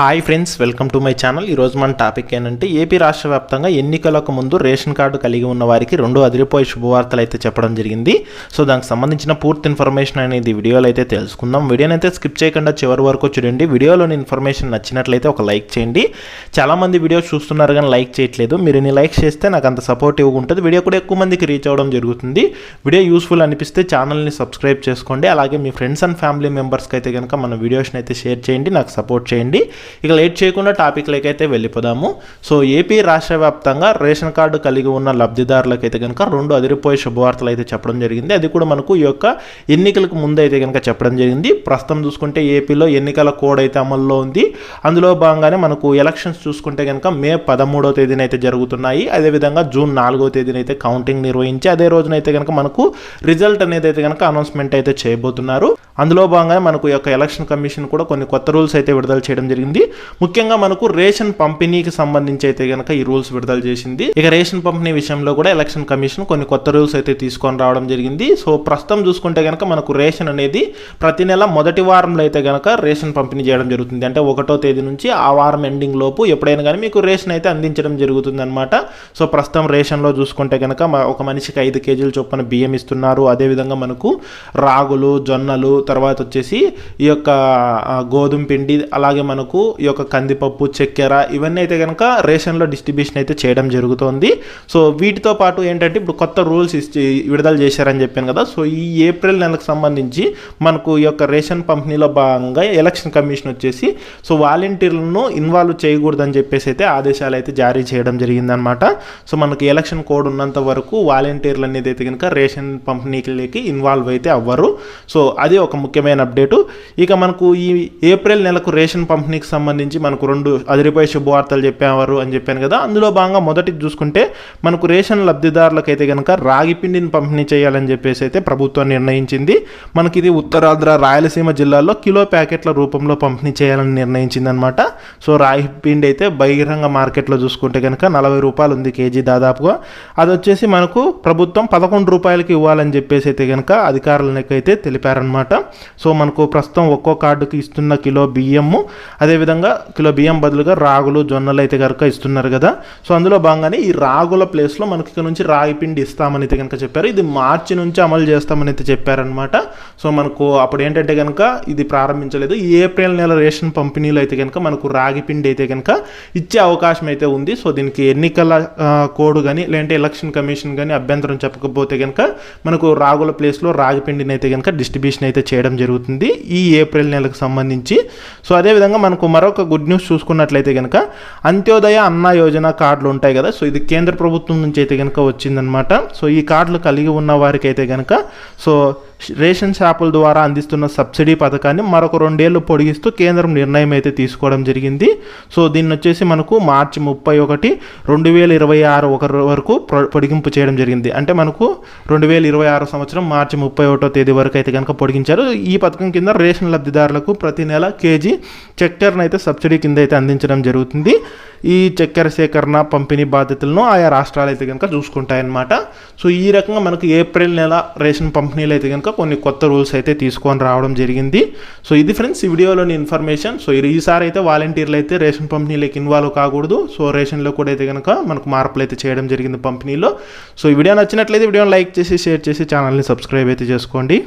Hi friends welcome to my channel. ఈరోజు మన topic ఏంటంటే ఏపీ రాష్ట్ర వ్యాప్తంగా ఎన్నికలకు ముందు రేషన్ కార్డు కలిగి ఉన్న వారికి రెండు అదిరిపోయే శుభవార్తలు అయితే చెప్పడం జరిగింది. సో దానికి సంబంధించిన పూర్తి ఇన్ఫర్మేషన్ అనేది వీడియోలో అయితే తెలుసుకుందాం. వీడియోని అయితే స్కిప్ చేయకుండా చివరి వరకు చూడండి. వీడియోలోని ఇన్ఫర్మేషన్ నచ్చినట్లయితే ఒక లైక్ చేయండి. చాలామంది వీడియోస్ చూస్తున్నారు కానీ లైక్ చేయట్లేదు. మీరు ఇన్ని లైక్ చేస్తే నాకు అంత సపోర్టివ్గా ఉంటుంది. వీడియో కూడా ఎక్కువ మందికి రీచ్ అవ్వడం జరుగుతుంది. వీడియో యూస్ఫుల్ అనిపిస్తే ఛానల్ని సబ్స్క్రైబ్ చేసుకోండి. అలాగే మీ ఫ్రెండ్స్ అండ్ ఫ్యామిలీ మెంబర్స్కి అయితే కనుక మన వీడియోస్ని అయితే షేర్ చేయండి. నాకు సపోర్ట్ చేయండి. ఇక లేట్ చేయకుండా టాపిక్లకి అయితే వెళ్ళిపోదాము. సో ఏపీ రాష్ట్ర వ్యాప్తంగా రేషన్ కార్డు కలిగి ఉన్న లబ్ధిదారులకు అయితే కనుక రెండు అదిరిపోయే శుభవార్తలు అయితే చెప్పడం జరిగింది. అది కూడా మనకు ఈ యొక్క ఎన్నికలకు ముందు అయితే కనుక చెప్పడం జరిగింది. ప్రస్తుతం చూసుకుంటే ఏపీలో ఎన్నికల కోడ్ అయితే అమల్లో ఉంది. అందులో భాగంగానే మనకు ఎలక్షన్స్ చూసుకుంటే కనుక మే పదమూడవ తేదీన అయితే జరుగుతున్నాయి. అదేవిధంగా జూన్ నాలుగో తేదీన అయితే కౌంటింగ్ నిర్వహించి అదే రోజునైతే కనుక మనకు రిజల్ట్ అనేది అయితే కనుక అనౌన్స్మెంట్ అయితే చేయబోతున్నారు. అందులో భాగంగా మనకు ఈ యొక్క ఎలక్షన్ కమిషన్ కూడా కొన్ని కొత్త రూల్స్ అయితే విడుదల చేయడం జరిగింది. ముఖ్యంగా మనకు రేషన్ పంపిణీకి సంబంధించి అయితే కనుక ఈ రూల్స్ విడుదల చేసింది. ఇక రేషన్ పంపిణీ విషయంలో కూడా ఎలక్షన్ కమిషన్ కొన్ని కొత్త రూల్స్ అయితే తీసుకొని రావడం జరిగింది. సో ప్రస్తుతం చూసుకుంటే కనుక మనకు రేషన్ అనేది ప్రతి నెల మొదటి వారంలో అయితే కనుక రేషన్ పంపిణీ చేయడం జరుగుతుంది. అంటే ఒకటో తేదీ నుంచి ఆ వారం ఎండింగ్ లోపు ఎప్పుడైనా కానీ మీకు రేషన్ అయితే అందించడం జరుగుతుంది అనమాట సో ప్రస్తుతం రేషన్లో చూసుకుంటే కనుక ఒక మనిషికి ఐదు కేజీలు చొప్పున బియ్యం ఇస్తున్నారు. అదేవిధంగా మనకు రాగులు జొన్నలు తర్వాత వచ్చేసి ఈ యొక్క గోధుమ పిండి అలాగే మనకు ఈ యొక్క కందిపప్పు చక్కెర ఇవన్నీ అయితే కనుక రేషన్లో డిస్ట్రిబ్యూషన్ అయితే చేయడం జరుగుతోంది. సో వీటితో పాటు ఏంటంటే ఇప్పుడు కొత్త రూల్స్ ఇచ్చి విడుదల చేశారని చెప్పాను కదా. సో ఈ ఏప్రిల్ నెలకు సంబంధించి మనకు ఈ యొక్క రేషన్ పంపిణీలో భాగంగా ఎలక్షన్ కమిషన్ వచ్చేసి సో వాలంటీర్లను ఇన్వాల్వ్ చేయకూడదని చెప్పేసి అయితే ఆదేశాలు అయితే జారీ చేయడం జరిగిందనమాట సో మనకి ఎలక్షన్ కోడ్ ఉన్నంత వరకు వాలంటీర్లు అనేది అయితే కనుక రేషన్ పంపిణీకి ఇన్వాల్వ్ అయితే అవ్వరు. సో అది ఒక ముఖ్యమైన అప్డేటు. ఇక మనకు ఈ ఏప్రిల్ నెలకు రేషన్ పంపిణీకి సంబంధించి మనకు రెండు అదిరిపోయే శుభవార్తలు చెప్పేవారు అని చెప్పాను కదా. అందులో భాగంగా మొదటి చూసుకుంటే మనకు రేషన్ లబ్ధిదారులకు అయితే కనుక రాగి పిండిని పంపిణీ చేయాలని చెప్పేసి అయితే ప్రభుత్వం నిర్ణయించింది. మనకి ఇది ఉత్తరాంధ్ర రాయలసీమ జిల్లాలో కిలో ప్యాకెట్ల రూపంలో పంపిణీ చేయాలని నిర్ణయించింది అనమాట సో రాగి పిండి అయితే బహిరంగ మార్కెట్లో చూసుకుంటే కనుక నలభై రూపాయలు ఉంది కేజీ దాదాపుగా. అది వచ్చేసి మనకు ప్రభుత్వం పదకొండు రూపాయలకి ఇవ్వాలని చెప్పేసి అయితే కనుక అధికారులకైతే అయితే తెలిపారనమాట. సో మనకు ప్రస్తుతం ఒక్కో కార్డుకి ఇస్తున్న కిలో బియ్యము అదే అదేవిధంగా కిలో బియ్యం బదులుగా రాగులు జొన్నలు అయితే కనుక ఇస్తున్నారు కదా. సో అందులో భాగంగానే ఈ రాగుల ప్లేస్లో మనకి ఇక్కడ నుంచి రాగి పిండి ఇస్తామని అయితే కనుక చెప్పారు. ఇది మార్చి నుంచి అమలు చేస్తామని అయితే చెప్పారనమాట సో మనకు అప్పుడు ఏంటంటే కనుక ఇది ప్రారంభించలేదు. ఈ ఏప్రిల్ నెల రేషన్ పంపిణీలో అయితే కనుక మనకు రాగి పిండి అయితే కనుక ఇచ్చే అవకాశం అయితే ఉంది. సో దీనికి ఎన్నికల కోడ్ కానీ లేదంటే ఎలక్షన్ కమిషన్ కానీ అభ్యంతరం చెప్పకపోతే కనుక మనకు రాగుల ప్లేస్లో రాగి పిండిని అయితే కనుక డిస్ట్రిబ్యూషన్ అయితే చేయడం జరుగుతుంది ఈ ఏప్రిల్ నెలకు సంబంధించి. సో అదేవిధంగా మనకు మరొక గుడ్ న్యూస్ చూసుకున్నట్లయితే కనుక అంత్యోదయ అన్న యోజన కార్డులు ఉంటాయి కదా సో ఇది కేంద్ర ప్రభుత్వం నుంచి అయితే కనుక వచ్చిందనమాట సో ఈ కార్డులు కలిగి ఉన్న వారికి అయితే కనుక సో రేషన్ షాపుల ద్వారా అందిస్తున్న సబ్సిడీ పథకాన్ని మరొక రెండేళ్ళు పొడిగిస్తూ కేంద్రం నిర్ణయం అయితే తీసుకోవడం జరిగింది. సో దీన్ని వచ్చేసి మనకు మార్చి ముప్పై ఒకటి రెండు వేల ఇరవై ఆరు ఒక వరకు పొ- పొడిగింపు చేయడం జరిగింది. అంటే మనకు రెండు వేల ఇరవై ఆరు సంవత్సరం మార్చి ముప్పై ఒకటో తేదీ వరకు అయితే కనుక పొడిగించారు. ఈ పథకం కింద రేషన్ లబ్ధిదారులకు ప్రతి నెల కేజీ చెక్టర్ చక్కెరను అయితే సబ్సిడీ కింద అయితే అందించడం జరుగుతుంది. ఈ చక్కెర సేకరణ పంపిణీ బాధ్యతలను ఆయా రాష్ట్రాలు అయితే కనుక చూసుకుంటాయన్నమాట. సో ఈ రకంగా మనకు ఏప్రిల్ నెల రేషన్ పంపిణీలు అయితే కనుక కొన్ని కొత్త రూల్స్ అయితే తీసుకొని రావడం జరిగింది. సో ఇది ఫ్రెండ్స్ ఈ వీడియోలోని ఇన్ఫర్మేషన్. సో ఈ- ఈసారి అయితే వాలంటీర్లు అయితే రేషన్ పంపిణీలకు ఇన్వాల్వ్ కాకూడదు. సో రేషన్లో కూడా అయితే కనుక మనకు మార్పులు అయితే చేయడం జరిగింది పంపిణీలో. సో ఈ వీడియో నచ్చినట్లయితే వీడియోని లైక్ చేసి షేర్ చేసి ఛానల్ని సబ్స్క్రైబ్ అయితే చేసుకోండి.